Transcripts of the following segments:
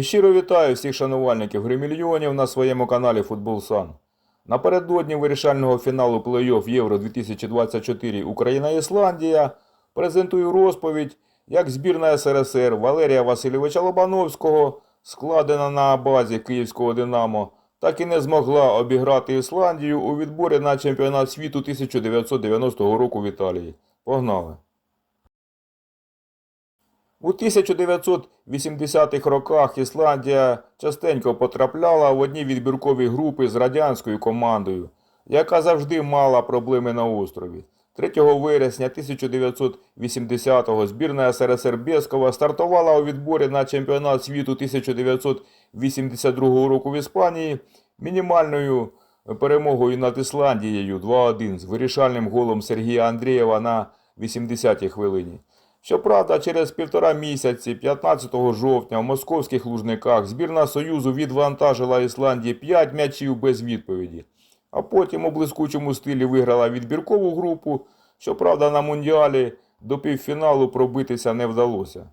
Щиро вітаю всіх шанувальників гри мільйонів на своєму каналі Футбол Сан. Напередодні вирішального фіналу плей-офф Євро 2024 Україна-Ісландія презентую розповідь, як збірна СРСР Валерія Васильовича Лобановського, складена на базі Київського Динамо, так і не змогла обіграти Ісландію у відборі на чемпіонат світу 1990 року в Італії. Погнали! У 1980-х роках Ісландія частенько потрапляла в одні відбіркові групи з радянською командою, яка завжди мала проблеми на острові. 3 вересня 1980-го збірна СРСР Бєскова стартувала у відборі на чемпіонат світу 1982 року в Іспанії мінімальною перемогою над Ісландією 2-1 з вирішальним голом Сергія Андрієва на 80-й хвилині. Щоправда, через півтора місяці, 15 жовтня, в московських лужниках збірна Союзу відвантажила Ісландії 5 м'ячів без відповіді, а потім у блискучому стилі виграла відбіркову групу. Щоправда, на Мундіалі до півфіналу пробитися не вдалося.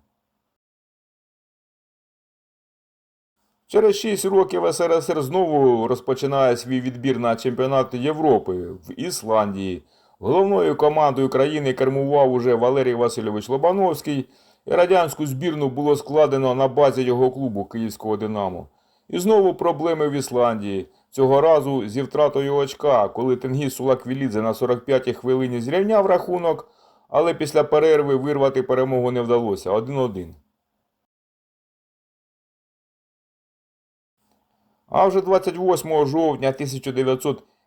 Через 6 років СРСР знову розпочинає свій відбір на чемпіонат Європи в Ісландії. Головною командою країни кермував уже Валерій Васильович Лобановський, і радянську збірну було складено на базі його клубу Київського Динамо. І знову проблеми в Ісландії. Цього разу зі втратою очка, коли Тенгіз Сулаквілідзе на 45-й хвилині зрівняв рахунок, але після перерви вирвати перемогу не вдалося 1-1. А вже 28 жовтня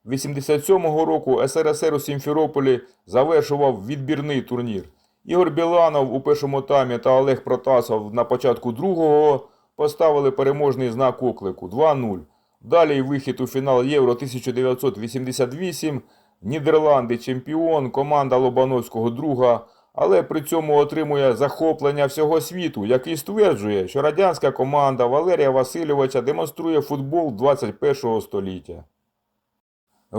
1987 року СРСР у Сімферополі завершував відбірний турнір. Ігор Біланов у першому таймі та Олег Протасов на початку другого поставили переможний знак оклику 2-0. Далі вихід у фінал Євро 1988, Нідерланди чемпіон, команда Лобановського друга, але при цьому отримує захоплення всього світу, який стверджує, що радянська команда Валерія Васильовича демонструє футбол 21 століття.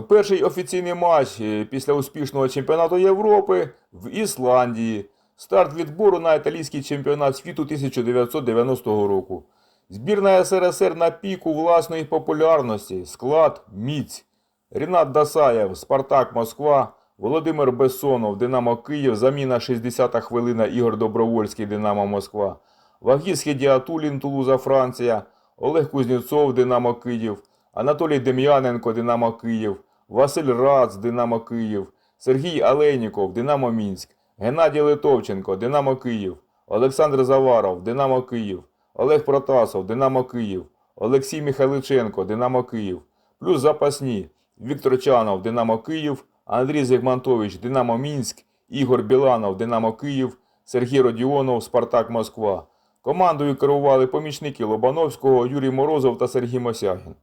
Перший офіційний матч е, після успішного чемпіонату Європи в Ісландії. Старт відбору на італійський чемпіонат світу 1990 року. Збірна СРСР на піку власної популярності. Склад Міць. Рінат Дасаєв, Спартак Москва, Володимир Бессонов, Динамо Київ, заміна 60-та хвилина Ігор Добровольський, Динамо Москва. Вагіз Хедіатулін, Тулуза, Франція, Олег Кузнєцов, Динамо Київ, Анатолій Дем'яненко, Динамо Київ, Василь Рац, Динамо Київ, Сергій Алейніков, Динамо Мінськ, Геннадій Литовченко, Динамо Київ, Олександр Заваров, Динамо Київ, Олег Протасов, Динамо Київ, Олексій Михайличенко, Динамо Київ, плюс запасні Віктор Чанов, Динамо Київ, Андрій Зигмантович, Динамо Мінськ, Ігор Біланов, Динамо Київ, Сергій Родіонов, Спартак Москва. Командою керували помічники Лобановського, Юрій Морозов та Сергій Мосягін.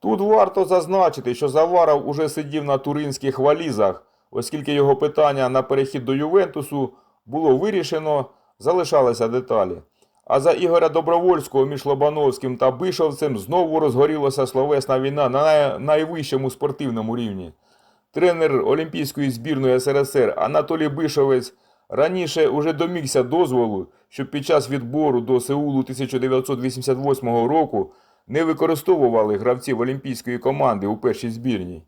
Тут варто зазначити, що Заваров уже сидів на туринських валізах, оскільки його питання на перехід до Ювентусу було вирішено, залишалися деталі. А за Ігоря Добровольського між Лобановським та Бишовцем знову розгорілася словесна війна на найвищому спортивному рівні. Тренер Олімпійської збірної СРСР Анатолій Бишовець раніше уже домігся дозволу, щоб під час відбору до Сеулу 1988 року не використовували гравців олімпійської команди у першій збірній.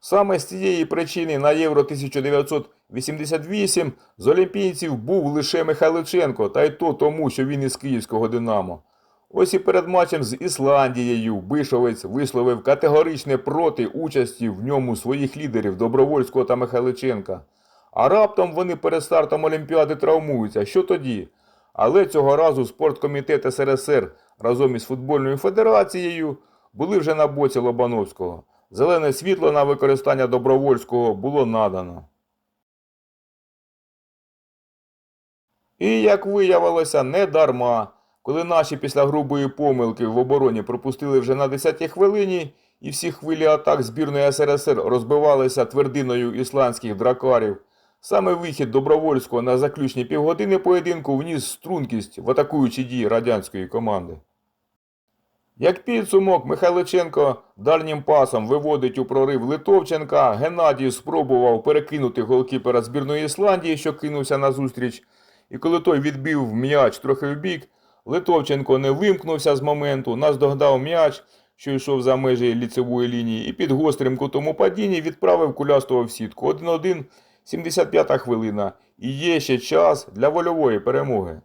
Саме з цієї причини на Євро 1988 з олімпійців був лише Михайличенко, та й то тому, що він із київського Динамо. Ось і перед матчем з Ісландією Бишовець висловив категоричне проти участі в ньому своїх лідерів Добровольського та Михайличенка. А раптом вони перед стартом Олімпіади травмуються. Що тоді? Але цього разу спорткомітет СРСР разом із футбольною федерацією були вже на боці Лобановського. Зелене світло на використання добровольського було надано. І, як виявилося, не дарма. Коли наші після грубої помилки в обороні пропустили вже на 10-й хвилині, і всі хвилі атак збірної СРСР розбивалися твердиною ісландських дракарів, саме вихід добровольського на заключні півгодини поєдинку вніс стрункість в атакуючі дії радянської команди. Як підсумок, Михайличенко дальнім пасом виводить у прорив Литовченка, Геннадій спробував перекинути голкіпера збірної Ісландії, що кинувся назустріч, і коли той відбив м'яч трохи вбік, Литовченко не вимкнувся з моменту, наздогнав м'яч, що йшов за межі ліцевої лінії, і під гострим кутом у падінні відправив кулястого в сітку. 1-1, 75 хвилина. І є ще час для вольової перемоги.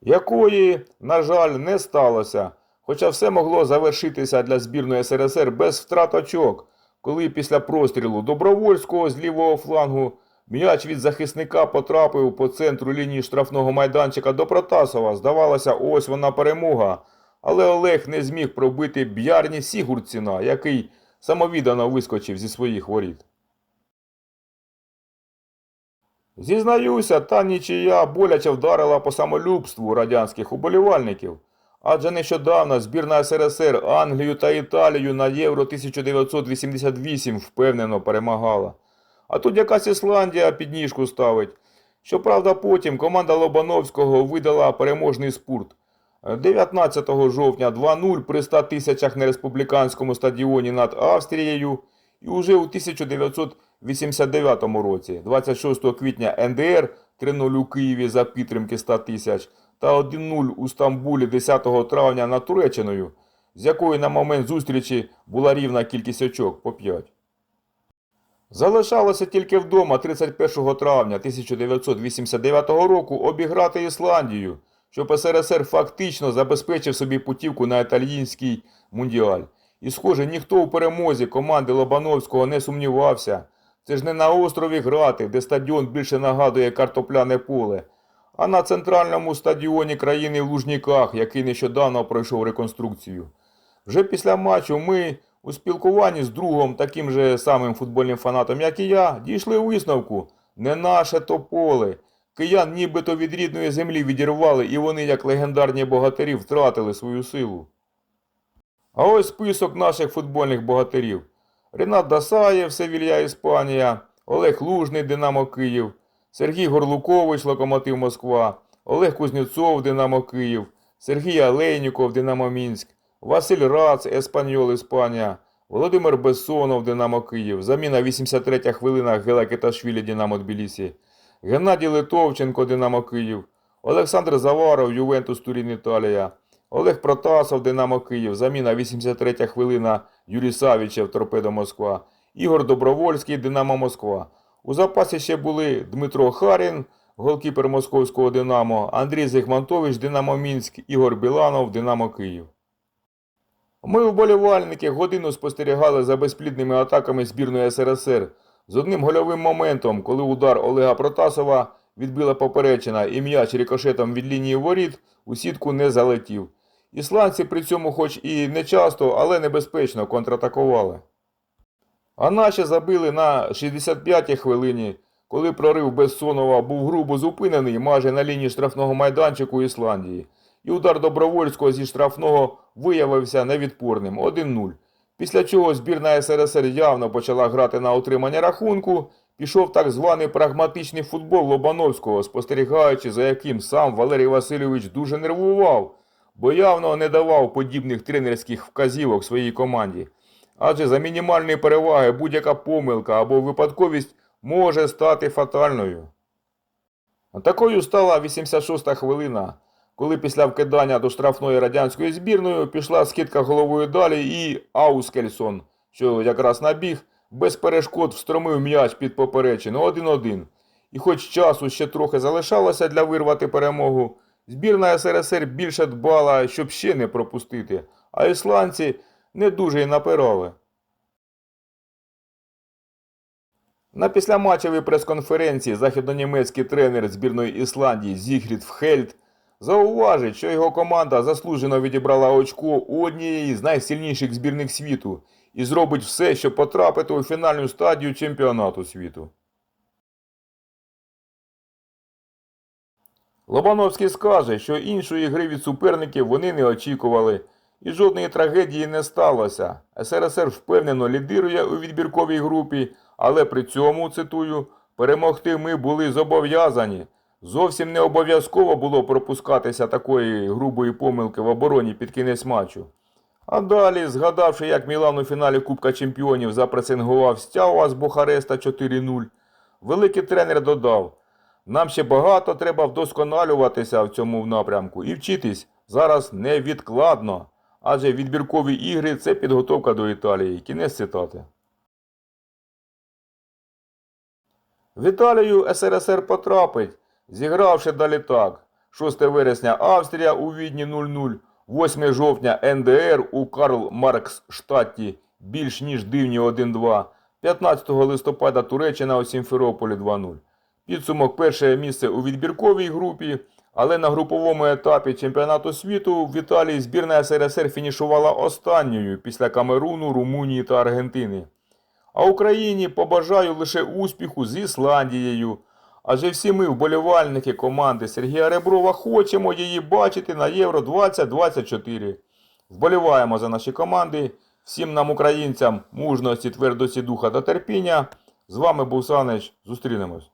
Якої, на жаль, не сталося. Хоча все могло завершитися для збірної СРСР без втрат очок, коли після прострілу добровольського з лівого флангу м'яч від захисника потрапив по центру лінії штрафного майданчика до Протасова. Здавалося, ось вона перемога. Але Олег не зміг пробити б'ярні Сігурціна, який самовіддано вискочив зі своїх воріт. Зізнаюся, та нічия боляче вдарила по самолюбству радянських уболівальників. Адже нещодавно збірна СРСР Англію та Італію на Євро 1988 впевнено перемагала. А тут якась Ісландія підніжку ставить. Щоправда, потім команда Лобановського видала переможний спорт. 19 жовтня 2-0 при 100 тисячах на республіканському стадіоні над Австрією. І уже у 1989 році, 26 квітня НДР 3-0 у Києві за підтримки 100 тисяч та 1-0 у Стамбулі 10 травня над Туреччиною, з якої на момент зустрічі була рівна кількість очок по 5. Залишалося тільки вдома 31 травня 1989 року обіграти Ісландію, щоб СРСР фактично забезпечив собі путівку на італійський мундіаль. І, схоже, ніхто у перемозі команди Лобановського не сумнівався. Це ж не на острові грати, де стадіон більше нагадує картопляне поле, а на центральному стадіоні країни в Лужніках, який нещодавно пройшов реконструкцію. Вже після матчу ми у спілкуванні з другом, таким же самим футбольним фанатом, як і я, дійшли висновку не наше то поле. Киян нібито від рідної землі відірвали, і вони, як легендарні богатирі, втратили свою силу. А ось список наших футбольних богатирів. Ренат Дасаєв, Севілья Іспанія, Олег Лужний, Динамо Київ, Сергій Горлукович, Локомотив Москва, Олег Кузнєцов, Динамо Київ, Сергій Алейніков, Динамо Мінськ, Василь Рац, Еспаньол Іспанія, Володимир Бессонов, Динамо Київ, заміна 83 хвилина Гела Кеташвілі, Динамо Тбілісі, Геннадій Литовченко, Динамо Київ, Олександр Заваров, Ювентус Турін Італія, Олег Протасов, Динамо Київ, заміна 83 хвилина Юрій Савічев, Торпедо Москва, Ігор Добровольський, Динамо Москва. У запасі ще були Дмитро Харін, голкіпер московського Динамо, Андрій Зихмантович, Динамо Мінськ, Ігор Біланов, Динамо Київ. Ми, вболівальники, годину спостерігали за безплідними атаками збірної СРСР з одним гольовим моментом, коли удар Олега Протасова відбила поперечина і м'яч рикошетом від лінії воріт у сітку не залетів. Ісландці при цьому хоч і не часто, але небезпечно контратакували. А наші забили на 65-й хвилині, коли прорив Бессонова був грубо зупинений майже на лінії штрафного майданчику Ісландії. І удар Добровольського зі штрафного виявився невідпорним 1-0. Після чого збірна СРСР явно почала грати на отримання рахунку, пішов так званий прагматичний футбол Лобановського, спостерігаючи, за яким сам Валерій Васильович дуже нервував, бо явно не давав подібних тренерських вказівок своїй команді. Адже за мінімальної переваги будь-яка помилка або випадковість може стати фатальною. Такою стала 86-та хвилина, коли після вкидання до штрафної радянської збірної пішла скидка головою далі і Аускельсон, що якраз набіг, без перешкод встромив м'яч під поперечину 1-1. І хоч часу ще трохи залишалося для вирвати перемогу, збірна СРСР більше дбала, щоб ще не пропустити, а ісландці не дуже й напирали. На післяматчевій прес-конференції західнонімецький тренер збірної Ісландії Зігрід Фхельд зауважить, що його команда заслужено відібрала очко у однієї з найсильніших збірних світу і зробить все, щоб потрапити у фінальну стадію чемпіонату світу. Лобановський скаже, що іншої гри від суперників вони не очікували, і жодної трагедії не сталося. СРСР впевнено лідирує у відбірковій групі, але при цьому, цитую, перемогти ми були зобов'язані. Зовсім не обов'язково було пропускатися такої грубої помилки в обороні під кінець матчу. А далі, згадавши, як Мілан у фіналі Кубка Чемпіонів запресингував Стяуа з Бухареста 4-0, великий тренер додав: нам ще багато треба вдосконалюватися в цьому напрямку і вчитись зараз невідкладно, адже відбіркові ігри це підготовка до Італії. Кінець цитати. В Італію СРСР потрапить, зігравши далі так. 6 вересня Австрія у Відні 0-0, 8 жовтня НДР у Карл Маркс штаті більш ніж дивні 1-2, 15 листопада Туреччина у Сімферополі 2-0. Підсумок перше місце у відбірковій групі, але на груповому етапі чемпіонату світу в Італії збірна СРСР фінішувала останньою після Камеруну, Румунії та Аргентини. А Україні побажаю лише успіху з Ісландією. Адже всі ми, вболівальники команди Сергія Реброва, хочемо її бачити на Євро 2024. Вболіваємо за наші команди. Всім нам, українцям, мужності, твердості духа та терпіння. З вами був Санич. Зустрінемось.